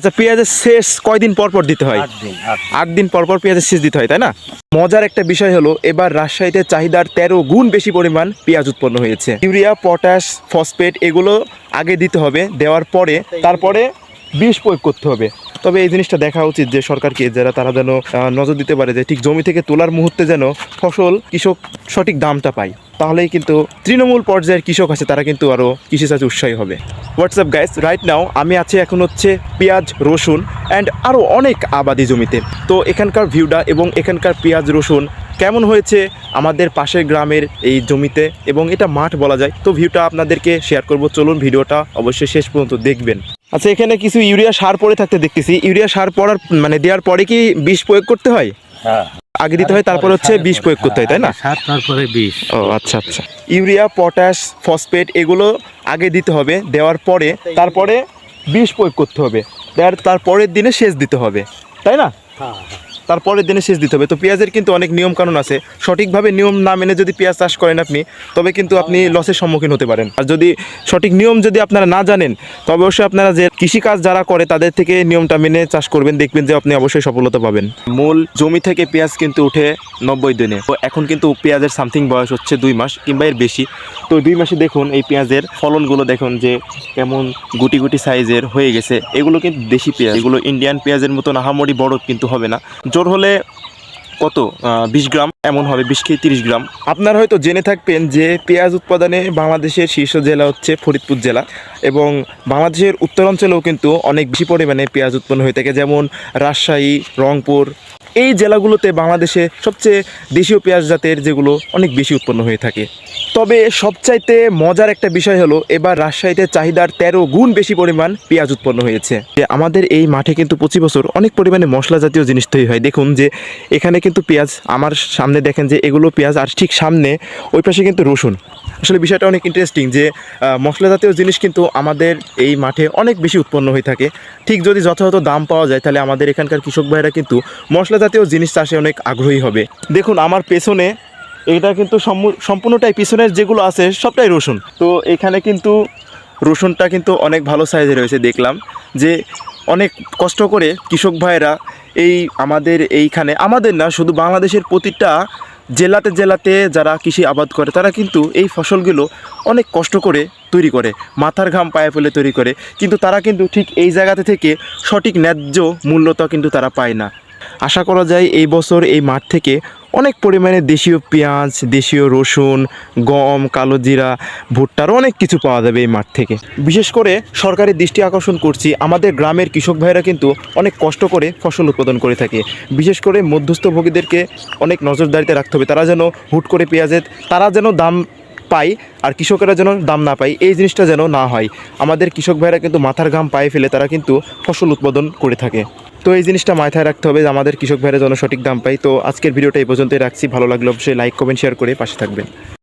আচ্ছা পেঁয়াজের শেষ কয়দিন পর পর দিতে হয়? আট দিন পর পর পেঁয়াজের শেষ দিতে হয় তাই না? মজার একটা বিষয় হলো এবার রাজশাহীতে চাহিদার তেরো গুণ বেশি পরিমাণ পেঁয়াজ উৎপন্ন হয়েছে। ইউরিয়া পটাশ ফসফেট এগুলো আগে দিতে হবে দেওয়ার পরে তারপরে বিষ প্রয়োগ করতে হবে। তবে এই জিনিসটা দেখা উচিত যে সরকারকে যারা তারা যেন নজর দিতে পারে যে ঠিক জমি থেকে তোলার মুহূর্তে যেন ফসল কৃষক সঠিক দামটা পায়। তাহলেই কিন্তু তৃণমূল পর্যায়ের কৃষক আছে, তারা কিন্তু আরও কৃষিকাজে উৎসাহী হবে। হোয়াটসঅ্যাপ গাইস রাইট নাও আমি আছি এখন হচ্ছে পেঁয়াজ, রসুন অ্যান্ড আরও অনেক আবাদি জমিতে। তো এখানকার ভিউটা এবং এখানকার পেঁয়াজ, রসুন কেমন হয়েছে আমাদের পাশের গ্রামের এই জমিতে এবং এটা মাঠ বলা যায়। তো ভিউটা আপনাদেরকে শেয়ার করব। চলুন ভিডিওটা অবশ্যই শেষ পর্যন্ত দেখবেন। আচ্ছা এখানে কিছু ইউরিয়া সার পরে থাকতে দেখতেছি। ইউরিয়া সার পড়ার মানে দেওয়ার পরে কি বিষ প্রয়োগ করতে হয় হ্যাঁ। আগে দিতে হয় তারপর হচ্ছে বিষ প্রয়োগ করতে হয় তাই না? সার তারপরে বিষ। ও আচ্ছা আচ্ছা। ইউরিয়া পটাশ ফসফেট এগুলো আগে দিতে হবে দেওয়ার পরে তারপরে বিষ প্রয়োগ করতে হবে। তারপরের দিনে সেচ দিতে হবে তাই না? হ্যাঁ। তারপরের দিনে সেচ দিতে হবে। তো পেঁয়াজের কিন্তু অনেক নিয়ম কানুন আছে। সঠিকভাবে নিয়ম না মেনে যদি পেঁয়াজ চাষ করেন আপনি, তবে কিন্তু আপনি লসের সম্মুখীন হতে পারেন। আর যদি সঠিক নিয়ম যদি আপনারা না জানেন, তবে অবশ্যই আপনারা যে কৃষিকাজ যারা করে, তাদের থেকে নিয়মটা মেনে চাষ করবেন, দেখবেন যে আপনি অবশ্যই সফলতা পাবেন। মূল জমি থেকে পেঁয়াজ কিন্তু উঠে নব্বই দিনে। তো এখন কিন্তু পেঁয়াজের সামথিং বয়স হচ্ছে দুই মাস কিংবা এর বেশি। তো দুই মাসে দেখুন এই পেঁয়াজের ফলনগুলো দেখুন যে কেমন গুটি গুটি সাইজের হয়ে গেছে। এগুলো কিন্তু দেশি পেঁয়াজ। এগুলো ইন্ডিয়ান পেঁয়াজের মতন আহামরি বড় কিন্তু হবে না। জোর হলে কত? বিশ গ্রাম, এমন হবে, বিশ থেকে তিরিশ গ্রাম। আপনারা হয়তো জেনে থাকবেন যে পেঁয়াজ উৎপাদনে বাংলাদেশের শীর্ষ জেলা হচ্ছে ফরিদপুর জেলা এবং বাংলাদেশের উত্তরাঞ্চলেও কিন্তু অনেক বেশি পরিমাণে পেঁয়াজ উৎপন্ন হয়ে থাকে, যেমন রাজশাহী, রংপুর এই জেলাগুলোতে বাংলাদেশে সবচেয়ে দেশীয় পেঁয়াজ জাতের যেগুলো অনেক বেশি উৎপন্ন হয়ে থাকে। তবে সবচাইতে মজার একটা বিষয় হলো, এবার রাজশাহীতে চাহিদার তেরো গুণ বেশি পরিমাণ পেঁয়াজ উৎপন্ন হয়েছে। যে আমাদের এই মাঠে কিন্তু প্রতি বছর অনেক পরিমাণে মশলা জাতীয় জিনিস তৈরি হয়। দেখুন যে, এখানে কিন্তু পেঁয়াজ, আমার সামনে দেখেন যে এগুলো পেঁয়াজ আর ঠিক সামনে ওই পাশে কিন্তু রসুন। আসলে বিষয়টা অনেক ইন্টারেস্টিং যে মশলা জাতীয় জিনিস কিন্তু আমাদের এই মাঠে অনেক বেশি উৎপন্ন হয়ে থাকে। ঠিক যদি যথাযথ দাম পাওয়া যায়, তাহলে আমাদের এখানকার কৃষক ভাইরা কিন্তু মশলা জাতীয় জিনিস চাষে অনেক আগ্রহী হবে। দেখুন, আমার পেছনে এটা কিন্তু সম্পূর্ণটাই পিছনের যেগুলো আছে, সবটাই রসুন। তো এখানে কিন্তু রসুনটা কিন্তু অনেক ভালো সাইজে রয়েছে, দেখলাম। যে অনেক কষ্ট করে কৃষক ভাইরা এই আমাদের এইখানে, আমাদের না, শুধু বাংলাদেশের প্রতিটা জেলাতে জেলাতে যারা কৃষি আবাদ করে, তারা কিন্তু এই ফসলগুলো অনেক কষ্ট করে তৈরি করে, মাথার ঘাম পায়ে ফেলে তৈরি করে। কিন্তু তারা কিন্তু ঠিক এই জায়গাতে থেকে সঠিক ন্যায্য মূল্যতা কিন্তু তারা পায় না। আশা করা যায় এই বছর এই মাঠ থেকে অনেক পরিমাণে দেশীয় পেঁয়াজ, দেশীয় রসুন, গম, কালো জিরা ভুট্টার অনেক কিছু পাওয়া যাবে এই মাঠ থেকে। বিশেষ করে সরকারের দৃষ্টি আকর্ষণ করছি, আমাদের গ্রামের কৃষক ভাইরা কিন্তু অনেক কষ্ট করে ফসল উৎপাদন করে থাকে। বিশেষ করে মধ্যস্থভোগীদেরকে অনেক নজরদারিতে রাখতে হবে, তারা যেন হুট করে পেঁয়াজের, তারা যেন দাম পায় আর কৃষকেরা যেন দাম না পায়, এই জিনিসটা যেন না হয়। আমাদের কৃষক ভাইরা কিন্তু মাথার ঘাম পায়ে ফেলে তারা কিন্তু ফসল উৎপাদন করে থাকে। তো এই জিনিসটা মাথায় রাখতে হবে যে আমাদের কৃষক ভাইরা যেন সঠিক দাম পাই। তো আজকের ভিডিওটা এই পর্যন্তই রাখছি। ভালো লাগলে অবশ্যই লাইক কমেন্ট শেয়ার করে পাশে থাকবেন।